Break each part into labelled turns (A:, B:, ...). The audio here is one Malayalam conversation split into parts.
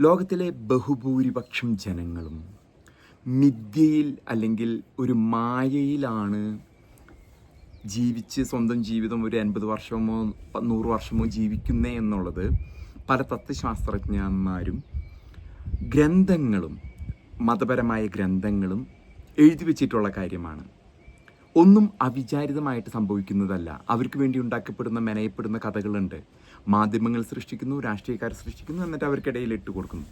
A: ലോകത്തിലെ ബഹുഭൂരിപക്ഷം ജനങ്ങളും മിഥ്യയിൽ അല്ലെങ്കിൽ ഒരു മായയിലാണ് ജീവിച്ച് സ്വന്തം ജീവിതം ഒരു അൻപത് വർഷമോ നൂറ് വർഷമോ ജീവിക്കുന്നേ എന്നുള്ളത് പല തത്വശാസ്ത്രജ്ഞന്മാരും ഗ്രന്ഥങ്ങളും മതപരമായ ഗ്രന്ഥങ്ങളും എഴുതി വെച്ചിട്ടുള്ള കാര്യമാണ്. ഒന്നും അവിചാരിതമായിട്ട് സംഭവിക്കുന്നതല്ല. അവർക്ക് വേണ്ടി ഉണ്ടാക്കപ്പെടുന്ന മെനയപ്പെടുന്ന കഥകളുണ്ട്. മാധ്യമങ്ങൾ സൃഷ്ടിക്കുന്നു രാഷ്ട്രീയക്കാർ സൃഷ്ടിക്കുന്നു എന്നിട്ട് അവർക്കിടയിൽ ഇട്ട് കൊടുക്കുന്നു.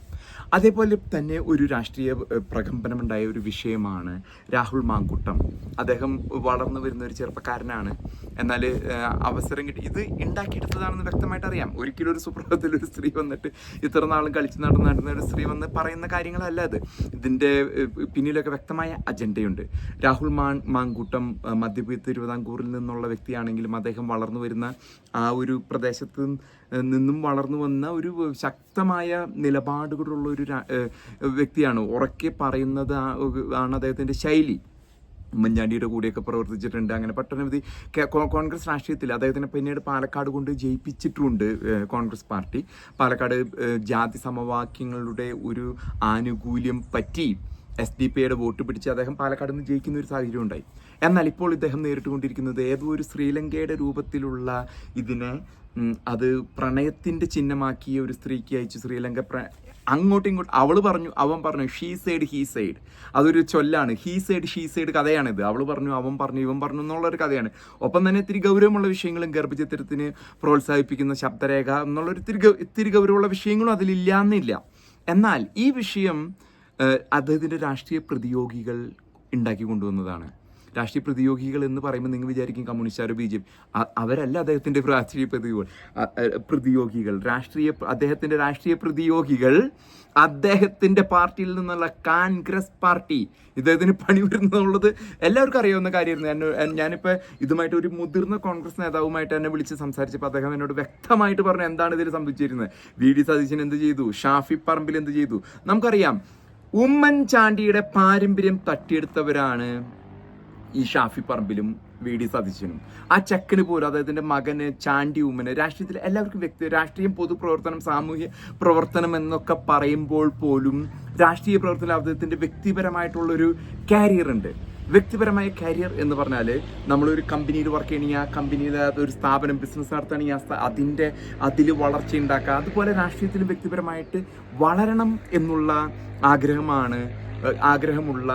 A: അതേപോലെ തന്നെ ഒരു രാഷ്ട്രീയ പ്രകമ്പനമുണ്ടായ ഒരു വിഷയമാണ് രാഹുൽ മാങ്കുട്ടം. അദ്ദേഹം വളർന്നു വരുന്ന ഒരു ചെറുപ്പക്കാരനാണ്. എന്നാൽ അവസരം കിട്ടി. ഇത് ഉണ്ടാക്കിയെടുത്തതാണെന്ന് വ്യക്തമായിട്ട് അറിയാം. ഒരിക്കലും ഒരു സുപ്രഭാതത്തിൽ ഒരു സ്ത്രീ വന്നിട്ട് ഇത്ര നാളും കളിച്ച് നടന്ന് നടന്ന ഒരു സ്ത്രീ വന്ന് പറയുന്ന കാര്യങ്ങളല്ല അത്. ഇതിന്റെ പിന്നിലൊക്കെ വ്യക്തമായ അജണ്ടയുണ്ട്. രാഹുൽ മാൻ മാങ്കൂട്ടം മധ്യ തിരുവിതാംകൂറിൽ നിന്നുള്ള വ്യക്തിയാണെങ്കിലും അദ്ദേഹം വളർന്നു വരുന്ന ആ ഒരു പ്രദേശത്ത് നിന്നും വളർന്നു വന്ന ഒരു ശക്തമായ നിലപാടുകളുള്ള ഒരു വ്യക്തിയാണ്. ഉറക്കെ പറയുന്നത് ആണ് അദ്ദേഹത്തിന്റെ ശൈലി. ഉമ്മൻചാണ്ടിയുടെ കൂടെയൊക്കെ പ്രവർത്തിച്ചിട്ടുണ്ട്. അങ്ങനെ പട്ടനവധി കോൺഗ്രസ് രാഷ്ട്രീയത്തിൽ അദ്ദേഹത്തിനെ പിന്നീട് പാലക്കാട് കൊണ്ട് ജയിപ്പിച്ചിട്ടുണ്ട് കോൺഗ്രസ് പാർട്ടി. പാലക്കാട് ജാതി സമവാക്യങ്ങളുടെ ഒരു ആനുകൂല്യം പറ്റി. എസ് ഡി പിയുടെ വോട്ട് പിടിച്ച് അദ്ദേഹം പാലക്കാട് നിന്ന് ജയിക്കുന്ന ഒരു സാഹചര്യം ഉണ്ടായി. എന്നാൽ ഇപ്പോൾ ഇദ്ദേഹം നേരിട്ടുകൊണ്ടിരിക്കുന്നത് ഏതോ ഒരു ശ്രീലങ്കയുടെ രൂപത്തിലുള്ള ഇതിനെ അത് പ്രണയത്തിന്റെ ചിഹ്നമാക്കിയ ഒരു സ്ത്രീക്ക് അയച്ചു ശ്രീലങ്ക പ്ര അങ്ങോട്ടും ഇങ്ങോട്ടും അവൾ പറഞ്ഞു അവൻ പറഞ്ഞു ഷീ സൈഡ് ഹീ സൈഡ് അതൊരു ചൊല്ലാണ്. ഹീ സൈഡ് ഷീ സൈഡ് കഥയാണിത്. അവൾ പറഞ്ഞു അവൻ പറഞ്ഞു ഇവൻ പറഞ്ഞു എന്നുള്ളൊരു കഥയാണ്. ഒപ്പം തന്നെ ഇത്തിരി ഗൗരവമുള്ള വിഷയങ്ങളും ഗർഭചിത്രത്തിന് പ്രോത്സാഹിപ്പിക്കുന്ന ശബ്ദരേഖ എന്നുള്ളൊരു ഇത്തിരി ഇത്തിരി ഗൗരവമുള്ള വിഷയങ്ങളും അതിലില്ലന്നില്ല. എന്നാൽ ഈ വിഷയം ഏഹ്, അദ്ദേഹത്തിന്റെ രാഷ്ട്രീയ പ്രതിയോഗികൾ ഉണ്ടാക്കി കൊണ്ടുവന്നതാണ്. രാഷ്ട്രീയ പ്രതിയോഗികൾ എന്ന് പറയുമ്പോൾ നിങ്ങൾ വിചാരിക്കും കമ്മ്യൂണിസ്റ്റാരോ ബി ജെ പി അവരല്ല അദ്ദേഹത്തിന്റെ രാഷ്ട്രീയ പ്രതിയോഗികൾ പ്രതിയോഗികൾ. രാഷ്ട്രീയ അദ്ദേഹത്തിന്റെ രാഷ്ട്രീയ പ്രതിയോഗികൾ അദ്ദേഹത്തിന്റെ പാർട്ടിയിൽ നിന്നുള്ള കോൺഗ്രസ് പാർട്ടി. ഇദ്ദേഹത്തിന് പണി വരുന്നുള്ളത് എല്ലാവർക്കും അറിയാവുന്ന കാര്യമായിരുന്നു. എന്നെ ഞാനിപ്പോൾ ഇതുമായിട്ട് ഒരു മുതിർന്ന കോൺഗ്രസ് നേതാവുമായിട്ട് എന്നെ വിളിച്ച് സംസാരിച്ചപ്പോൾ അദ്ദേഹം എന്നോട് വ്യക്തമായിട്ട് പറഞ്ഞു എന്താണ് ഇതിൽ സംഭവിച്ചിരുന്നത്? വി ഡി സതീശൻ എന്ത് ചെയ്തു? ഷാഫി പറമ്പിൽ എന്ത് ചെയ്തു? നമുക്കറിയാം ഉമ്മൻചാണ്ടിയുടെ പാരമ്പര്യം തട്ടിയെടുത്തവരാണ് ഈ ഷാഫി പറമ്പിലും വി ഡി സതീശനും. ആ ചെക്കന് പോലും അദ്ദേഹത്തിന്റെ മകന് ചാണ്ടി ഉമ്മന് രാഷ്ട്രീയത്തിൽ എല്ലാവർക്കും വ്യക്തി രാഷ്ട്രീയം പൊതുപ്രവർത്തനം സാമൂഹ്യ പ്രവർത്തനം എന്നൊക്കെ പറയുമ്പോൾ പോലും രാഷ്ട്രീയ പ്രവർത്തനം അദ്ദേഹത്തിന്റെ വ്യക്തിപരമായിട്ടുള്ളൊരു കാരിയർ ഉണ്ട്. വ്യക്തിപരമായ കരിയർ എന്ന് പറഞ്ഞാൽ നമ്മളൊരു കമ്പനിയിൽ വർക്ക് ചെയ്യണമെങ്കിൽ ആ കമ്പനിയിൽ ഒരു സ്ഥാപനം ബിസിനസ് സ്ഥാ- അതിന്റെ അതിൽ വളർച്ച ഉണ്ടാക്കുക അതുപോലെ രാഷ്ട്രീയത്തിലും വ്യക്തിപരമായിട്ട് വളരണം എന്നുള്ള ആഗ്രഹമാണ് ആഗ്രഹമുള്ള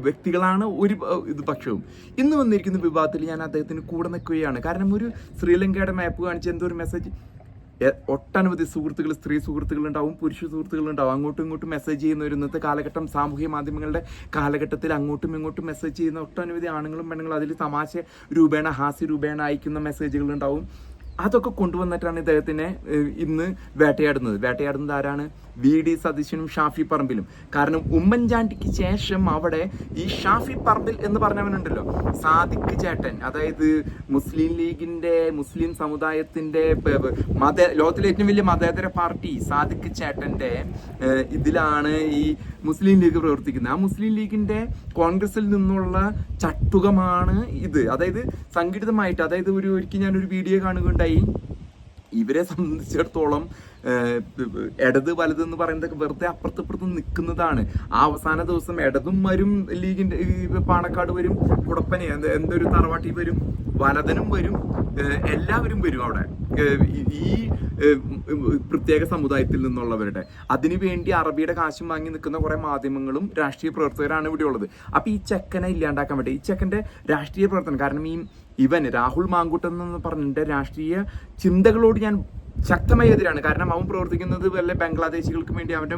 A: വ്യക്തികളാണ് ഒരു ഇത് പക്ഷവും. ഇന്ന് വന്നിരിക്കുന്ന വിവാദത്തിൽ ഞാൻ അദ്ദേഹത്തിന് കൂടെ നിൽക്കുകയാണ്. കാരണം ഒരു ശ്രീലങ്കയുടെ മാപ്പ് കാണിച്ച് എന്തോ ഒരു മെസ്സേജ് ഒട്ടനവധി സുഹൃത്തുക്കൾ സ്ത്രീ സുഹൃത്തുക്കൾ ഉണ്ടാവും പുരുഷ സുഹൃത്തുക്കൾ ഉണ്ടാവും അങ്ങോട്ടും ഇങ്ങോട്ടും മെസ്സേജ് ചെയ്യുന്ന ഒരു ഇന്നത്തെ കാലഘട്ടം സാമൂഹ്യ മാധ്യമങ്ങളുടെ കാലഘട്ടത്തിൽ അങ്ങോട്ടും ഇങ്ങോട്ടും മെസ്സേജ് ചെയ്യുന്ന ഒട്ടനവധി ആണുങ്ങളും പെണ്ണുങ്ങളും അതിൽ തമാശ രൂപേണ ഹാസ്യ രൂപേണ അയക്കുന്ന മെസ്സേജുകൾ ഉണ്ടാവും അതൊക്കെ കൊണ്ടുവന്നിട്ടാണ് ഇദ്ദേഹത്തിനെ ഇന്ന് വേട്ടയാടുന്നത്. വേട്ടയാടുന്നത് ആരാണ്? വി ഡി സതീശനും ഷാഫി പറമ്പിലും. കാരണം ഉമ്മൻചാണ്ടിക്ക് ശേഷം അവിടെ ഈ ഷാഫി പറമ്പിൽ എന്ന് പറഞ്ഞവനുണ്ടല്ലോ സാദിഖ് ചേട്ടൻ. അതായത് മുസ്ലിം ലീഗിന്റെ മുസ്ലിം സമുദായത്തിന്റെ മത ലോകത്തിലെ ഏറ്റവും വലിയ മതേതര പാർട്ടി സാദിഖ് ചേട്ടന്റെ ഇതിലാണ് ഈ മുസ്ലിം ലീഗ് പ്രവർത്തിക്കുന്നത്. ആ മുസ്ലിം ലീഗിന്റെ കോൺഗ്രസിൽ നിന്നുള്ള ചട്ടുകമാണ് ഇത്. അതായത് സംഘടിതമായിട്ട് അതായത് ഒരു ഒരിക്കൽ ഞാനൊരു വീഡിയോ കാണുകയുണ്ടായി. ഇവരെ സംബന്ധിച്ചിടത്തോളം ഇടത് വലത് എന്ന് പറയുന്നത് വെറുതെ അപ്പുറത്തപ്പുറത്ത് നിൽക്കുന്നതാണ്. ആ അവസാന ദിവസം ഇടതും വരും ലീഗിന്റെ പാണക്കാട് വരും കുടപ്പനെ എന്തൊരു തറവാട്ടി വരും വലതനും വരും എല്ലാവരും വരും അവിടെ. ഈ- പ്രത്യേക സമുദായത്തിൽ നിന്നുള്ളവരുടെ. അതിനുവേണ്ടി അറബിയുടെ കാശും വാങ്ങി നിൽക്കുന്ന കുറെ മാധ്യമങ്ങളും രാഷ്ട്രീയ പ്രവർത്തകരാണ് ഇവിടെ ഉള്ളത്. അപ്പൊ ഈ ചെക്കനെ ഇല്ലാണ്ടാക്കാൻ പറ്റും ഈ ചെക്കന്റെ രാഷ്ട്രീയ പ്രവർത്തനം കാരണം ഈ ഇവൻ രാഹുൽ മാങ്കൂട്ടൻ എന്ന് പറഞ്ഞിട്ട് രാഷ്ട്രീയ ചിന്തകളോട് ഞാൻ ശക്തമായ എതിരാണ്. കാരണം അവൻ പ്രവർത്തിക്കുന്നത് വല്ല ബംഗ്ലാദേശികൾക്ക് വേണ്ടി അവന്റെ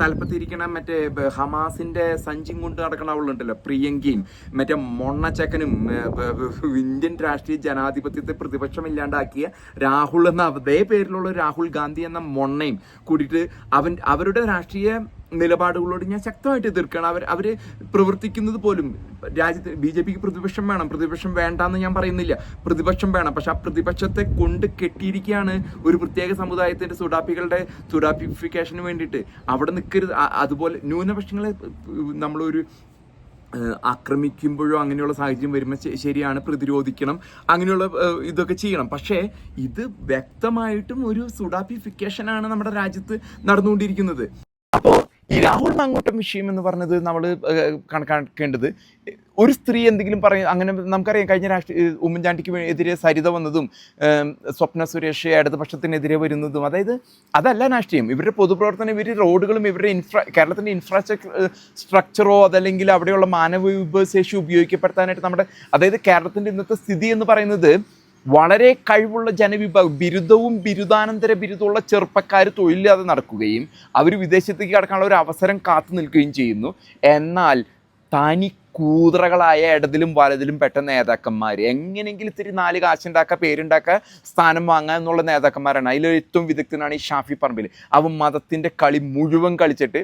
A: തലപ്പത്തിരിക്കണ മറ്റേ ഹമാസിന്റെ സഞ്ചിയും കൊണ്ട് നടക്കണ അവളുണ്ടല്ലോ പ്രിയങ്കയും മറ്റേ മൊണ്ണച്ചക്കനും ഇന്ത്യൻ രാഷ്ട്രീയ ജനാധിപത്യത്തെ പ്രതിപക്ഷമില്ലാണ്ടാക്കിയ രാഹുൽ എന്ന അതേ പേരിലുള്ള രാഹുൽ ഗാന്ധി എന്ന മൊണ്ണയും കൂടിയിട്ട് അവൻ അവരുടെ രാഷ്ട്രീയ നിലപാടുകളോട് ഞാൻ ശക്തമായിട്ട് എതിർക്കുകയാണ്. അവർ അവർ പ്രവർത്തിക്കുന്നത് പോലും രാജ്യത്ത് ബി ജെ പിക്ക് പ്രതിപക്ഷം വേണം. പ്രതിപക്ഷം വേണ്ടാന്ന് ഞാൻ പറയുന്നില്ല. പ്രതിപക്ഷം വേണം. പക്ഷെ ആ പ്രതിപക്ഷത്തെ കൊണ്ട് കെട്ടിയിരിക്കുകയാണ് ഒരു പ്രത്യേക സമുദായത്തിന്റെ സുഡാപ്പികളുടെ സുഡാപ്പിഫിക്കേഷന് വേണ്ടിയിട്ട്. അവിടെ നിൽക്കരുത്. അതുപോലെ ന്യൂനപക്ഷങ്ങളെ നമ്മളൊരു ആക്രമിക്കുമ്പോഴോ അങ്ങനെയുള്ള സാഹചര്യം വരുമ്പോൾ ശരിയാണ്. പ്രതിരോധിക്കണം. അങ്ങനെയുള്ള ഇതൊക്കെ ചെയ്യണം. പക്ഷേ ഇത് വ്യക്തമായിട്ടും ഒരു സുഡാപ്പിഫിക്കേഷനാണ് നമ്മുടെ രാജ്യത്ത് നടന്നുകൊണ്ടിരിക്കുന്നത്. അപ്പോൾ ഈ രാഹുൽ മങ്ങോട്ടം വിഷയം എന്ന് പറഞ്ഞത് നമ്മൾ കണക്കാക്കേണ്ടത്. ഒരു സ്ത്രീ എന്തെങ്കിലും പറയും അങ്ങനെ നമുക്കറിയാം കഴിഞ്ഞ രാഷ്ട്രീയ ഉമ്മൻചാണ്ടിക്ക് എതിരെ സരിത വന്നതും സ്വപ്ന സുരേഷ് ഇടതുപക്ഷത്തിനെതിരെ വരുന്നതും. അതായത് അതല്ല രാഷ്ട്രീയം. ഇവരുടെ പൊതുപ്രവർത്തനം ഇവർ റോഡുകളും ഇവരുടെ ഇൻഫ്രാ കേരളത്തിന്റെ ഇൻഫ്രാസ്ട്രക്ചർ സ്ട്രക്ചറോ അതല്ലെങ്കിൽ അവിടെയുള്ള മാനവ വിഭവശേഷി ഉപയോഗിക്കപ്പെടുത്താനായിട്ട് നമ്മുടെ അതായത് കേരളത്തിന്റെ ഇന്നത്തെ സ്ഥിതി എന്ന് പറയുന്നത് വളരെ കഴിവുള്ള ജനവിഭാഗം ബിരുദവും ബിരുദാനന്തര ബിരുദമുള്ള ചെറുപ്പക്കാർ തൊഴിലില്ലാതെ നടക്കുകയും അവർ വിദേശത്തേക്ക് കടക്കാനുള്ള ഒരു അവസരം കാത്തു നിൽക്കുകയും ചെയ്യുന്നു. എന്നാൽ തനി കൂതറകളായ ഇടതിലും വലതിലും പെട്ട നേതാക്കന്മാർ എങ്ങനെയെങ്കിലും ഇത്തിരി നാല് കാശുണ്ടാക്കുക പേരുണ്ടാക്കുക സ്ഥാനം വാങ്ങുക എന്നുള്ള നേതാക്കന്മാരാണ്. അതിൽ ഏറ്റവും വിദഗ്ധനാണ് ഈ ഷാഫി പറമ്പിൽ അവൻ മതത്തിന്റെ കളി മുഴുവൻ കളിച്ചിട്ട്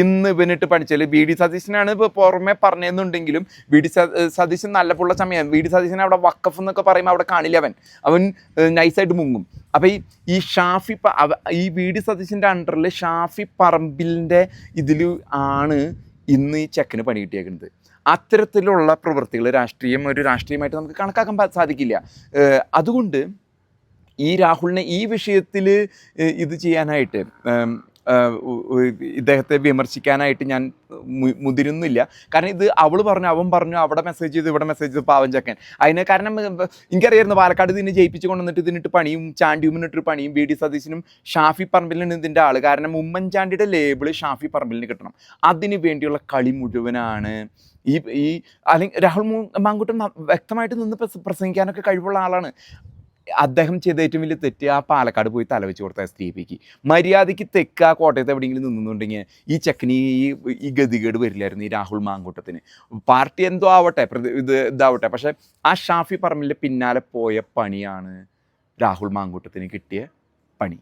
A: ഇന്ന് ഇവനിട്ട് പഠിച്ചാൽ ബി ഡി സതീശനാണ് ഇപ്പോൾ പുറമെ പറഞ്ഞതെന്നുണ്ടെങ്കിലും ബി ഡി സതീശൻ നല്ല പുള്ള സമയം. ബി ഡി സതീശൻ അവിടെ വക്കഫ് എന്നൊക്കെ പറയുമ്പോൾ അവിടെ കാണില്ല അവൻ. അവൻ നൈസായിട്ട് മുങ്ങും. അപ്പോൾ ഈ ഈ ഷാഫി ഈ ബി ഡി സതീശന്റെ അണ്ടറിൽ ഷാഫി പറമ്പിലിന്റെ ഇതിൽ ആണ് ഇന്ന് ഈ ചെക്കന് പണി കിട്ടിയേക്കുന്നത്. അത്തരത്തിലുള്ള പ്രവൃത്തികൾ രാഷ്ട്രീയം ഒരു രാഷ്ട്രീയമായിട്ട് നമുക്ക് കണക്കാക്കാൻ സാധിക്കില്ല. അതുകൊണ്ട് ഈ രാഹുലിനെ ഈ വിഷയത്തിൽ ഇത് ചെയ്യാനായിട്ട് ഇദ്ദേഹത്തെ വിമർശിക്കാനായിട്ട് ഞാൻ മുതിരുന്നില്ല. കാരണം ഇത് അവൾ പറഞ്ഞു അവൻ പറഞ്ഞു അവിടെ മെസ്സേജ് ചെയ്തു ഇവിടെ മെസ്സേജ് ചെയ്തു പാവം ചക്കൻ. അതിന് കാരണം എനിക്കറിയായിരുന്നു പാലക്കാട് ഇതിനെ ജയിപ്പിച്ച് കൊണ്ടുവന്നിട്ട് ഇതിനിട്ട് പണിയും ചാണ്ടിയുമിനിട്ടൊരു പണിയും ബി ഡി സതീശനും ഷാഫി പറമ്പിലിന് ഇതിന്റെ ആൾ കാരണം ഉമ്മൻചാണ്ടിയുടെ ലേബിൾ ഷാഫി പറമ്പിലിന് കിട്ടണം. അതിന് വേണ്ടിയുള്ള കളി മുഴുവനാണ്. ഈ ഈ അല്ലെങ്കിൽ രാഹുൽ മാങ്കുട്ടൻ വ്യക്തമായിട്ട് നിന്ന് പ്രസ- പ്രസംഗിക്കാനൊക്കെ കഴിവുള്ള ആളാണ്. അദ്ദേഹം ചെയ്ത ഏറ്റവും വലിയ തെറ്റ് ആ പാലക്കാട് പോയി തലവെച്ച് കൊടുത്ത എസ് ടി പിക്ക്. മര്യാദയ്ക്ക് തെക്ക് ആ കോട്ടയത്ത് എവിടെയെങ്കിലും നിന്നുണ്ടെങ്കിൽ ഈ ചെക്കന് ഈ ഈ ഗതികേട് വരില്ലായിരുന്നു ഈ രാഹുൽ മാങ്കൂട്ടത്തിന്. പാർട്ടി എന്തോ ആവട്ടെ ഇത് ഇതാവട്ടെ. പക്ഷെ ആ ഷാഫി പറമ്പിന്റെ പിന്നാലെ പോയ പണിയാണ് രാഹുൽ മാങ്കൂട്ടത്തിന് കിട്ടിയ പണി.